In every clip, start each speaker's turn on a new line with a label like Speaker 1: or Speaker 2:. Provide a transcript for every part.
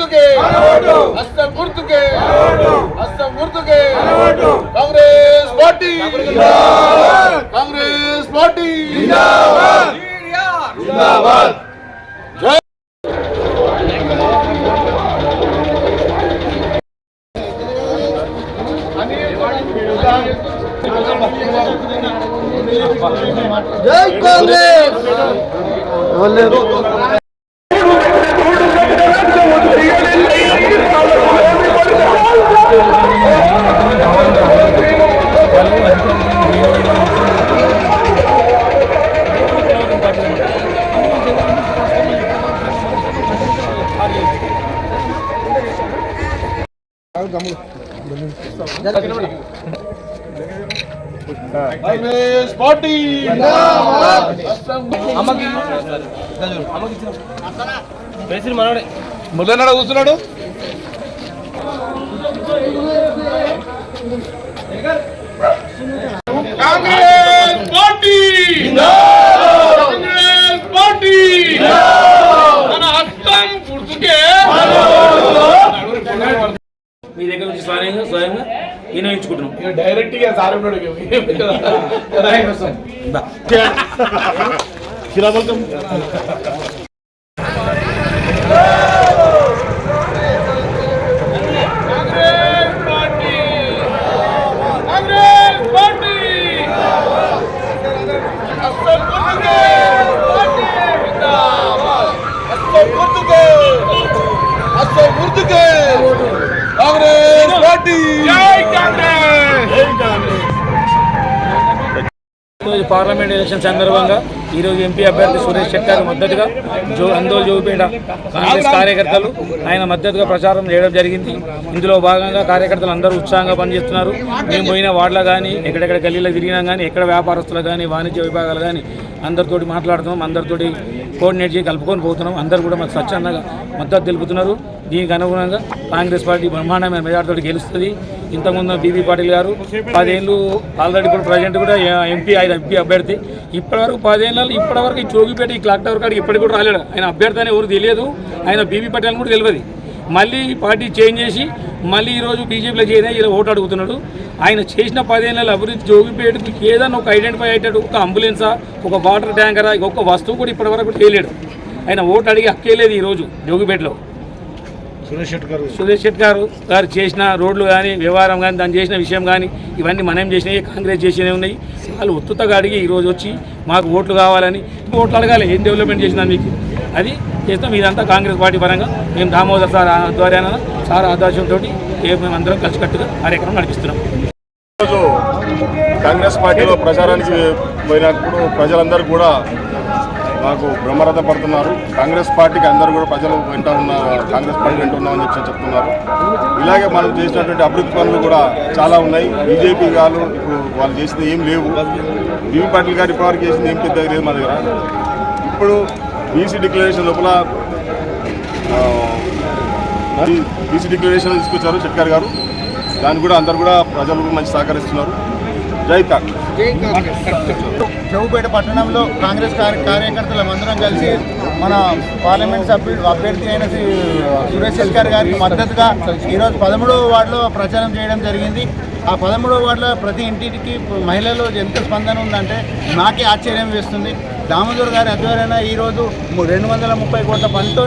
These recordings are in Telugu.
Speaker 1: గుర్తుకే హస్తం గుర్తుకే హస్తం గుర్తుకే కాంగ్రెస్ పార్టీ కాంగ్రెస్ పార్టీ జై జై కాంగ్రెస్ కాంగ్రెస్ పార్టీ మురళీనాడు కూర్చున్నాడు. కాంగ్రెస్ పార్టీ కాంగ్రెస్ పార్టీ మన హస్తం గుర్తుకే
Speaker 2: మీ దగ్గర నుంచి స్వయంగా స్వయంగా వినియోగించుకుంటున్నాం
Speaker 1: డైరెక్ట్గా సార్ ఉన్నాడు
Speaker 2: ఈరోజు పార్లమెంట్ ఎలక్షన్ సందర్భంగా ఈరోజు ఎంపీ అభ్యర్థి సురేష్ శెట్టార్ మద్దతుగా జో అందోల్ జోగిపేట కాంగ్రెస్ కార్యకర్తలు ఆయన మద్దతుగా ప్రచారం చేయడం జరిగింది. ఇందులో భాగంగా కార్యకర్తలు అందరూ ఉత్సాహంగా పనిచేస్తున్నారు. మేము పోయిన వార్డులో కానీ ఎక్కడెక్కడ గల్లీలో తిరిగినా కానీ ఎక్కడ వ్యాపారస్తులు కానీ వాణిజ్య విభాగాలు కానీ అందరితోటి మాట్లాడుతున్నాం. అందరితోటి కోఆర్డినేట్ చేసి కలుపుకొని పోతున్నాం. అందరూ కూడా మాకు స్వచ్ఛందంగా మద్దతు తెలుపుతున్నారు. దీనికి అనుగుణంగా కాంగ్రెస్ పార్టీ బ్రహ్మాండమైన మెజార్టీతో గెలుస్తుంది. ఇంతకుముందు బీబీ పాటిల్ గారు పదేళ్ళు ఆల్రెడీ ఇప్పుడు ప్రజెంట్ కూడా ఎంపీ ఆయన ఎంపీ అభ్యర్థి. ఇప్పటివరకు పదేళ్ళు ఇప్పటివరకు ఈ చోగిపేట ఈ క్లాక్ టవర్ కాడికి ఇప్పటికి కూడా రాలేడు. ఆయన అభ్యర్థి అని ఎవరు తెలియదు. ఆయన బీబీ పటేల్ కూడా తెలియదు. మళ్ళీ పార్టీ చేంజ్ చేసి మళ్ళీ ఈరోజు బీజేపీలో చేరిన ఇలా ఓటు అడుగుతున్నాడు. ఆయన చేసిన పదేళ్ళ అభివృద్ధి జోగిపేటకి ఏదన్నా ఒక ఐడెంటిఫై అయ్యేటట్టు ఒక అంబులెన్సా ఒక వాటర్ ట్యాంకరా ఒక వస్తువు కూడా ఇప్పటివరకు చేయలేడు ఆయన ఓటు అడిగి హక్కేలేదు ఈరోజు జోగిపేటలో. సురేష్ శెట్టి గారు. గారు చేసిన రోడ్లు కానీ వ్యవహారం కానీ దాన్ని చేసిన విషయం కానీ ఇవన్నీ మనం చేసినవి కాంగ్రెస్ చేసినవి ఉన్నాయి. వాళ్ళు ఉత్తుతగా అడిగి ఈరోజు వచ్చి మాకు ఓట్లు కావాలని ఓట్లు అడగాలి ఏం డెవలప్మెంట్ చేసినా మీకు? అది చేస్తాం. ఇదంతా కాంగ్రెస్ పార్టీ పరంగా మేము దామోదర్ సార్ ఆధ్వర్యాన సార్ ఆదర్శంతో మేము అందరం కలిసికట్టుగా కార్యక్రమం నడిపిస్తున్నాం.
Speaker 3: ఈరోజు కాంగ్రెస్ పార్టీలో ప్రచారానికి పోయినప్పుడు ప్రజలందరూ కూడా మాకు బ్రహ్మరథ పడుతున్నారు. కాంగ్రెస్ పార్టీకి అందరూ కూడా ప్రజలు వెంట ఉన్నారు కాంగ్రెస్ పార్టీ వెంట ఉన్నామని చెప్పి చెప్తున్నారు. ఇలాగే మనం చేసినటువంటి అభివృద్ధి పనులు కూడా చాలా ఉన్నాయి. బీజేపీ గారు ఇప్పుడు వాళ్ళు చేసింది ఏం లేవు. బీవీ పాటిల్ గారు ఇప్పటివరకు చేసింది ఏం పెద్దగా లేదు మా దగ్గర. ఇప్పుడు బీసీ డిక్లరేషన్ లోపల బీసీ డిక్లరేషన్ తీసుకొచ్చారు షెట్కర్ గారు. దాన్ని కూడా అందరు కూడా ప్రజలు మంచి సహకరిస్తున్నారు. జై కాంగ్రెస్.
Speaker 4: చెవుపేట పట్టణంలో కాంగ్రెస్ కార్య కార్యకర్తలు అందరం కలిసి మన పార్లమెంట్ సభ్యుడు అభ్యర్థి అయిన సురేష్ శెట్కర్ గారికి మద్దతుగా ఈరోజు పదమూడవ వార్డులో ప్రచారం చేయడం జరిగింది. ఆ పదమూడవ వార్డులో ప్రతి ఇంటికి మహిళలు ఎంత స్పందన ఉందంటే నాకే ఆశ్చర్యం వేస్తుంది. దామోదర్ గారి ఆధ్వర్యాన ఈరోజు రెండు వందల ముప్పై కోట్ల పనితో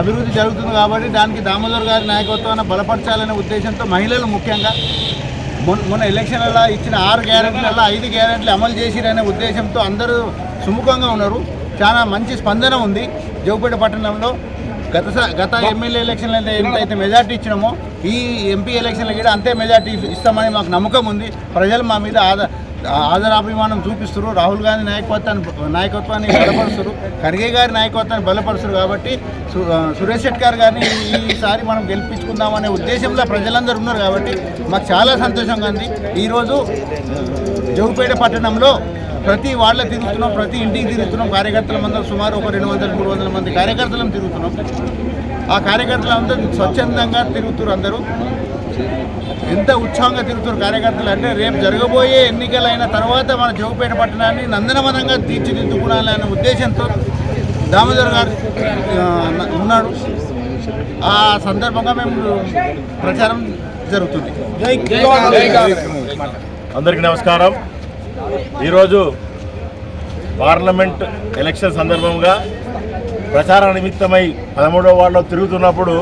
Speaker 4: అభివృద్ధి జరుగుతుంది కాబట్టి దానికి దామోదర్ గారి నాయకత్వాన్ని బలపరచాలనే ఉద్దేశంతో మహిళలు ముఖ్యంగా మొన్న మొన్న ఎలక్షన్లలో ఇచ్చిన ఆరు గ్యారెంటీలలో ఐదు గ్యారెంటీలు అమలు చేసిరనే ఉద్దేశంతో అందరూ సుముఖంగా ఉన్నారు. చాలా మంచి స్పందన ఉంది. జోపేట పట్టణంలో గత గత ఎమ్మెల్యే ఎలక్షన్లు అయితే ఎంతైతే మెజార్టీ ఇచ్చినామో ఈ ఎంపీ ఎలక్షన్లు కూడా అంతే మెజార్టీ ఇస్తామని మాకు నమ్మకం ఉంది. ప్రజలు మా మీద ఆదా ఆదరాభిమానం చూపిస్తారు రాహుల్ గాంధీ నాయకత్వాన్ని నాయకత్వాన్ని బలపరుస్తారు ఖర్గే గారి నాయకత్వాన్ని బలపరుస్తారు కాబట్టి సు- సురేష్ శెట్కర్ గారిని ఈసారి మనం గెలిపించుకుందామనే ఉద్దేశంలో ప్రజలందరూ ఉన్నారు కాబట్టి మాకు చాలా సంతోషంగా ఉంది. ఈరోజు జోగిపేట పట్టణంలో ప్రతి వాళ్ళ తిరుగుతున్నాం ప్రతి ఇంటికి తిరుగుతున్నాం. కార్యకర్తల మందరం సుమారు ఒక రెండు వందల మూడు వందల మంది కార్యకర్తలను తిరుగుతున్నాం. ఆ కార్యకర్తలు అందరూ స్వచ్ఛందంగా తిరుగుతున్నారు అందరూ. ఎంత ఉత్సాహంగా తిరుగుతున్నారు కార్యకర్తలు అంటే రేపు జరగబోయే ఎన్నికలైన తర్వాత మన జోగిపేట పట్టణాన్ని నందనవనంగా తీర్చిదిద్దుకోవాలనే ఉద్దేశంతో దామోదర్ గారు ఉన్నాడు. ఆ సందర్భంగా మేము ప్రచారం జరుగుతుంది.
Speaker 3: అందరికీ నమస్కారం. ఈరోజు పార్లమెంట్ ఎలక్షన్ సందర్భంగా ప్రచార నిమిత్తమై పదమూడవ వార్డులో తిరుగుతున్నప్పుడు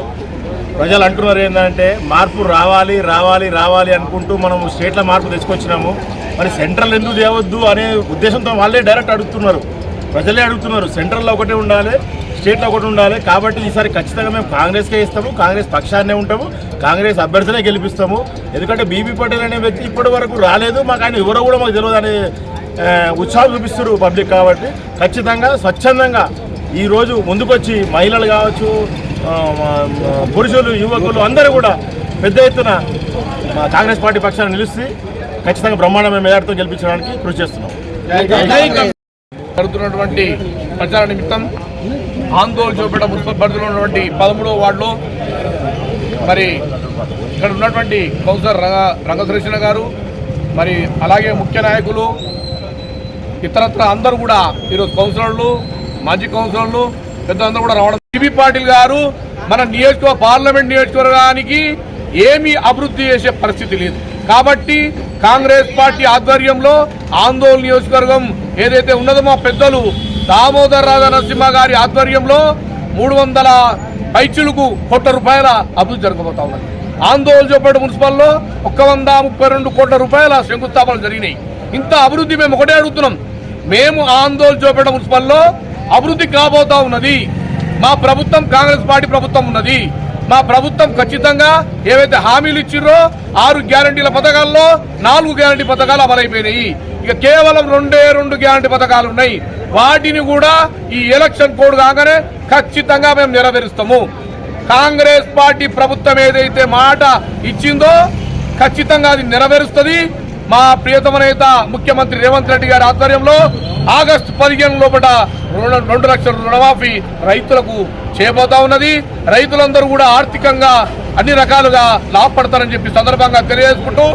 Speaker 3: ప్రజలు అంటున్నారు ఏంటంటే మార్పు రావాలి రావాలి రావాలి అనుకుంటూ మనం స్టేట్ల మార్పు తెచ్చుకొచ్చినాము మరి సెంట్రల్ ఎందుకు తేవద్దు అనే ఉద్దేశంతో వాళ్ళే డైరెక్ట్ అడుగుతున్నారు. ప్రజలే అడుగుతున్నారు సెంట్రల్లో ఒకటే ఉండాలి స్టేట్లో ఒకటి ఉండాలి. కాబట్టి ఈసారి ఖచ్చితంగా మేము కాంగ్రెస్కే ఇస్తాము కాంగ్రెస్ పక్షాన్నే ఉంటాము కాంగ్రెస్ అభ్యర్థినే గెలిపిస్తాము. ఎందుకంటే బీబీ పటేల్ అనే వ్యక్తి ఇప్పటి వరకు రాలేదు మాకు ఆయన ఎవరో కూడా మాకు తెలియదు అనే ఉత్సాహం చూపిస్తారు పబ్లిక్ కాబట్టి. ఖచ్చితంగా స్వచ్ఛందంగా ఈరోజు ముందుకొచ్చి మహిళలు కావచ్చు పురుషులు యువకులు అందరూ కూడా పెద్ద ఎత్తున కాంగ్రెస్ పార్టీ పక్షాన్ని నిలిచి ఖచ్చితంగా బ్రహ్మాండమైన మేయర్తో గెలిపించడానికి కృషి చేస్తున్నాం.
Speaker 1: జరుగుతున్నటువంటి ప్రచార నిమిత్తం ఆందోళన చూపేట మున్సిపల్ పరిధిలో ఉన్నటువంటి పదమూడవ వార్డులో మరి ఇక్కడ ఉన్నటువంటి కౌన్సిలర్ రంగ రంగసురేషణ గారు మరి అలాగే ముఖ్య నాయకులు ఇతరత్ర అందరూ కూడా ఈరోజు కౌన్సిలర్లు మాజీ కౌన్సిలర్లు పెద్దలందరూ కూడా రావడం టీవీ పాటిల్ గారు మన నియోజకవర్గ పార్లమెంట్ నియోజకవర్గానికి ఏమీ అభివృద్ధి చేసే పరిస్థితి లేదు. కాబట్టి కాంగ్రెస్ పార్టీ ఆధ్వర్యంలో ఆందోళన నియోజకవర్గం ఏదైతే ఉన్నదో మా పెద్దలు దామోదర్ రాజా నరసింహ గారి ఆధ్వర్యంలో మూడు వందల పైచులకు కోట్ల రూపాయల అభివృద్ధి జరగబోతా ఉన్నది. ఆందోళన చూపేట మున్సిపల్లో ఒక్క వంద ముప్పై రెండు కోట్ల రూపాయల శంకుస్థాపనలు జరిగినాయి. ఇంత అభివృద్ధి మేము ఒకటే అడుగుతున్నాం. మేము ఆందోళన చూపేట మున్సిపల్లో అభివృద్ధి కాబోతా ఉన్నది. మా ప్రభుత్వం కాంగ్రెస్ పార్టీ ప్రభుత్వం ఉన్నది. మా ప్రభుత్వం ఖచ్చితంగా ఏవైతే హామీలు ఇచ్చిర్రో ఆరు గ్యారంటీల పథకాల్లో నాలుగు గ్యారంటీ పథకాలు అమలైపోయినాయి. ఇక కేవలం రెండే రెండు గ్యారంటీ పథకాలు ఉన్నాయి. వాటిని కూడా ఈ ఎలక్షన్ కోడ్ కాగానే ఖచ్చితంగా మేము నెరవేరుస్తాము. కాంగ్రెస్ పార్టీ ప్రభుత్వం ఏదైతే మాట ఇచ్చిందో ఖచ్చితంగా అది నెరవేరుస్తుంది. మా ప్రియతమ నేత ముఖ్యమంత్రి రేవంత్ రెడ్డి గారి ఆధ్వర్యంలో ఆగస్టు పదిహేను లోపల రెండు రెండు లక్షల రుణమాఫీ రైతులకు చేయబోతా ఉన్నది. రైతులందరూ కూడా ఆర్థికంగా అన్ని రకాలుగా లాభపడతారని చెప్పి సందర్భంగా తెలియజేసుకుంటూ